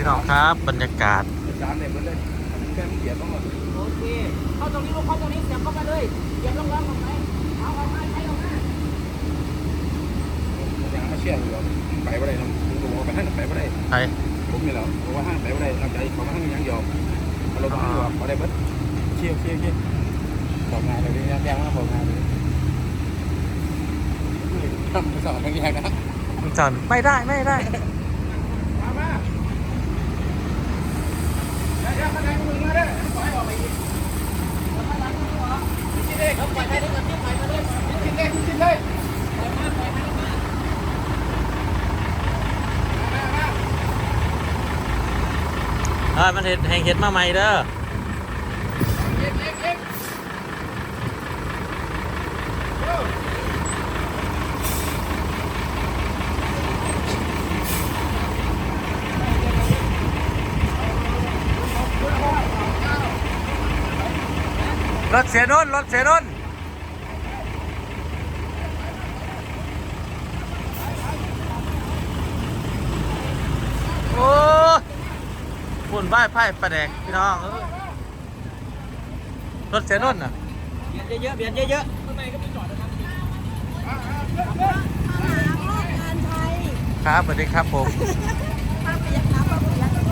พี่น้องครับบรรยากาศจานเนี่ยมันเลยแค่เกียร์ต้องมาโอเคเข้าตรงนี้ลูกเข้าตรงนี้เสียบเข้าไปเลยเหยียบลงล่างลงไปเอาออกมาใช้ออกมาอย่างมาเชี่ยอยู่ไปไม่ได้ลุงลุงไปห้างไปไม่ได้ไปผมนี่แหละบอกว่าห้างไปไม่ได้นอกจากเขาห้างยังยอมเราห้างยอมเขาได้เบิดเชี่ยวเชี่ยวเชี่ยวบอกงานเลยแย่งมาบอกงานเลยทำสอนทั้งอย่างนะจอนไม่ได้ไม่ได้ มามาเดี๋ยวข้างในมือมาได้ปล่อยออกไปอีกชิ้น เออยมาเลยชิ้นเล็กชิ้นเล็กเออมันเห็ดแห่งเห็ดมาใหม่เด้อกเอ็กเอ็ก รถเสียนุ่นรถเสียนุ่นโอ้ปุ่นไหว้ไพ่ประแดกพี่น้องเอ้ยรถเสียนุ่นอะ เบียดเยอะๆเบียดเยอะครับสวัสดีครับผม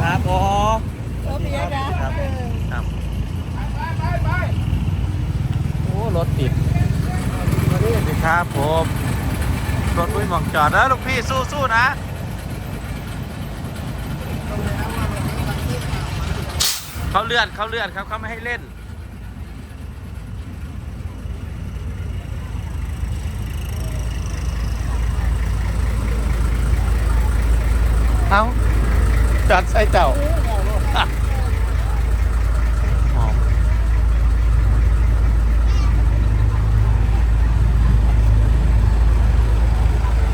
ครับผมครับครับโอ้ รถติดสวัสดีครับผมรถไมุ้ยหมองจอดแล้วลูกพี่สู้ๆนะเขาเลื่อนเขาเลื่อนครับเขาไม่ให้เล่นเอาจัดใส่เจ้าอะหอม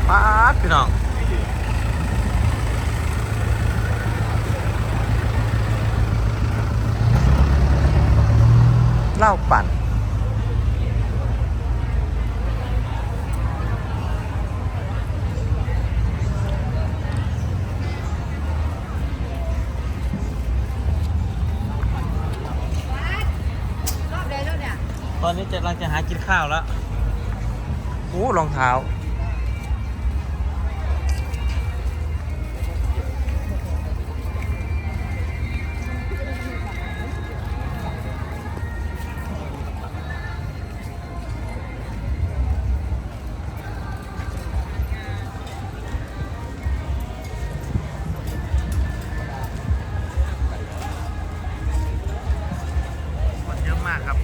ป๊าดพี่น้อง เหล้าปั่น ตอนนี้จะกำลังจะหากินข้าวแล้ว โอ้รองเท้า มากครับ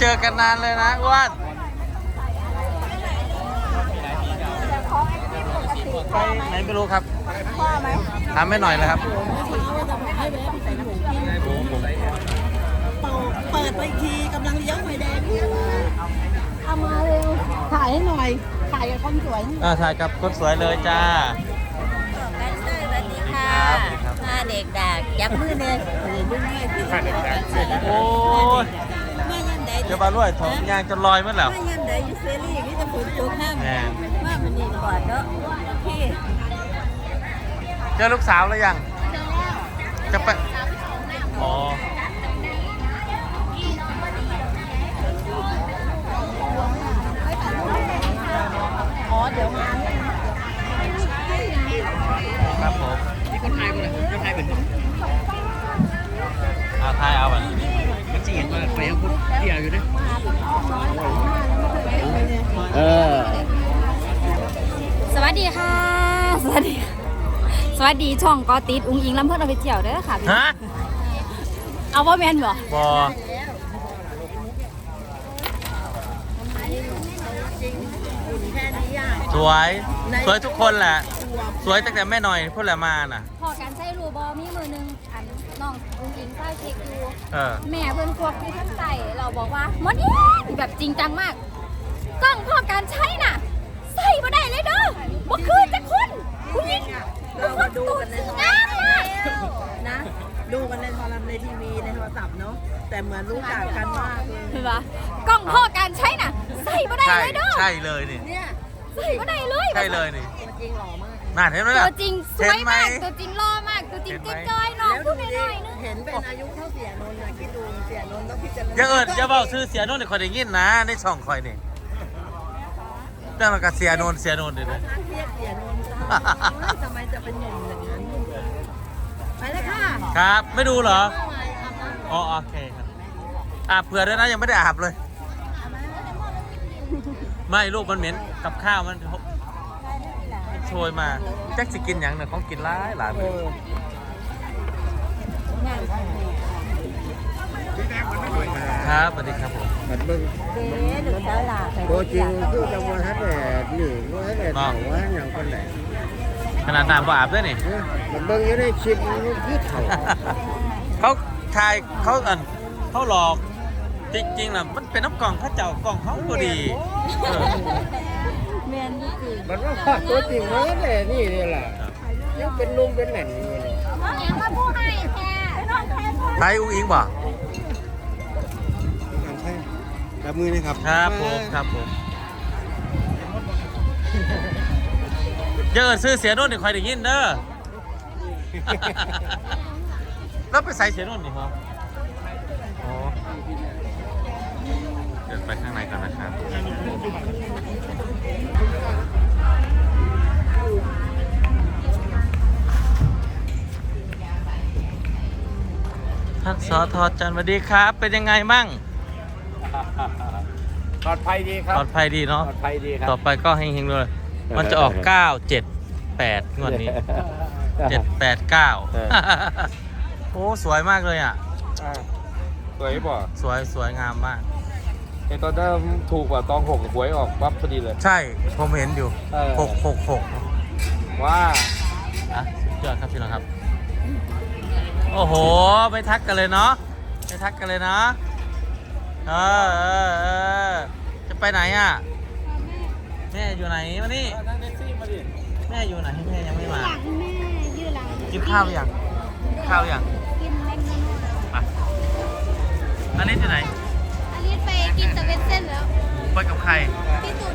เจอกันนานเลยนะอ้วนไปไหนไม่รู้ครับถามไม่หน่อยเลยครับเปิดไปทีกำลังเลี้ยวไฟแดงเนี่ยเอามาเร็วถ่ายให้หน่อยถ่ายกับคนสวยอ่าถ่ายกับคนสวยเลยจ้าแดนเซอร์สวัสดีค่ะครับหน้าเด็กดักยับมือเลยเออ ดูง่ายสิโอ้ยเมื่อยันใดเดี๋ยวบาลวยถงยางจนลอยหมั้แล้วเมื่อยันใดอยู่เซรีนี่จะฝนตกห้ามแหม่ว่ามันนี่ก่อนเนาะพี่เจอลูกสาวแล้วยังจะไปอ๋ออ๋อเดี๋ยวมาครับผมๆนี่คนไทยคนไหนคนไทยเป็น อาทายเอาไป มันจะเห็นว่าไปยังพุทธเที่ยวอยู่นะ เออ สวัส ดีค่ะ สวัสดี สวัสดีช่องกอติดอุ้งอิงลำเพิ่นเอาไปเที่ยวเด้อค่ะพี่ฮะเอาว่าแมนบ่บอแค่นี้วย สวยทุกคนแหละ สวยตั้งแต่แม่หน่อยพูดแหละมาน่ะ พอการใช้รูบอมีมือหนึงอันน้องอุ้งอิงใต้เช็คดูเออ แม่เพื่อนควักที่ท่านใส่เราบอกว่าหมดนี้แบบจริงจังมากกล้องพ่อการใช้น่ะ บ่คือจะคุณผู้หญิงเรามาดูกันในโทรงาศัพมท์มากนะ ดูกันในโทรศัพท์ในทีวีในโทรศัพท์เนาะแต่เหมือนรู้จักกันมากเลยเห็นปะกล้องพ่อการใช้น่ะ ใส่มาได้ใช่เลยเด้อใช่เลยนี่เนี่ยใส่มาได้เลยใช่เลยนี่ตัวจริงหล่อมากน่าเห็นไหมตัล่ะวจริงสเห็วนยไหมมากตัวจริงหล่อมากตัวจริงเห็นไหมจ้อยๆน้องแล้วพูดูดดิน้อยๆนึงเห็นเป็นอายุเท่าเสียนนท์นะคิดดูเสียนนท์ต้องพิจารณาอย่าเอิดอย่าเบาซื้อเสียโนนท์ในคอยได้ยินนะในช่องคอยนี่ เรื่องมันกับเสียโนนท์เสียโนนท์เดี๋ยวนะท่านเรียกเสียนนท์จ้าโอ้ยทำไมจะเป็นหนุ่มอย่างนั้นไปเลยค่ะครับ ไม่ดูเหรอเข้ามาอาบน้ำอ๋อโอเคครับอาบเผื่อด้วยนะยังไม่ได้อาบเลย ไม่ลูกมันเหม็นกับข้าวมันมันโชยมาแจ็คสิกินอย่างเนี่ยของกินหลายหลายมื้อครับสวัสดีครับผม มันเบิ่งเด้หนูเจ้าหลาใส่ตัวจริงคือจังหวะทัดแต่หนึ่งว่าทัดแต่เต่าว่าอย่างคนไหนขนาดน้ำบ่อาบด้วยนี่มันเบิ่งอยู่ในคลิปมันคือเถ่าเขาทายเขาอันเขาหลอกจริงๆน่ะมันเป็นน้ำกล่องเข้าเจ้ากล่องเขาพอดีเออแมนนี่คือมันว่าภาพตัวจริงมันก็แต่นี่นี่แหละยังเป็นลุงเป็นแหล่นอยู่เลยน้องยังมาพูดให้แค่น้องแค่พูดไทยอุ้งอิงบ่การใช่ จับมือนะครับครับผมครับผมเจอซื้อเสียโน่นนี่คอยได้ยินเด้อแล้วไปใส่เสียโน่นนี่เหรออ๋อเดินไปข้างในก่อนนะครับท่านสอทอจันทร์สวัสดีครับ เป็นยังไงมั่ง ปลอดภัยดีครัปบลอดภัยดีเนาะปลอดภัยดีครัต่อบไปก็เฮงๆเลยมันจะออก 9 7 8งวดนี้ 7 8 9เออโอ้สวยมากเลยอะ อ่าสวยบ่สวยสวยงามมาก ไอตอนนั้นถูกกว่าตองหกหวยออกปั๊บพอดีเลย ใช่ผมเห็นอยู่ เออ 6 6 6ว่าอะสุดยอดครับพี่น้องครับ โอ้โห ไม่ทักกันเลยเนาะไม่ทักกันเลยเนาะ เออเออเออจะไปไหนอะ แม่อยู่ไหนมานี่ นั่งแท็กซี่มาดิ แม่อยู่ไหนแม่ยังไม่มา หลังแม่ยืดหลังกินข้าวหรือยังกินข้าวหรือยังกินเล็กน้อยไปอันนี้อยู่ไหน อันนี้ไปกินสเปนเส้นแล้ว ไปกับใคร พี่ตุ่น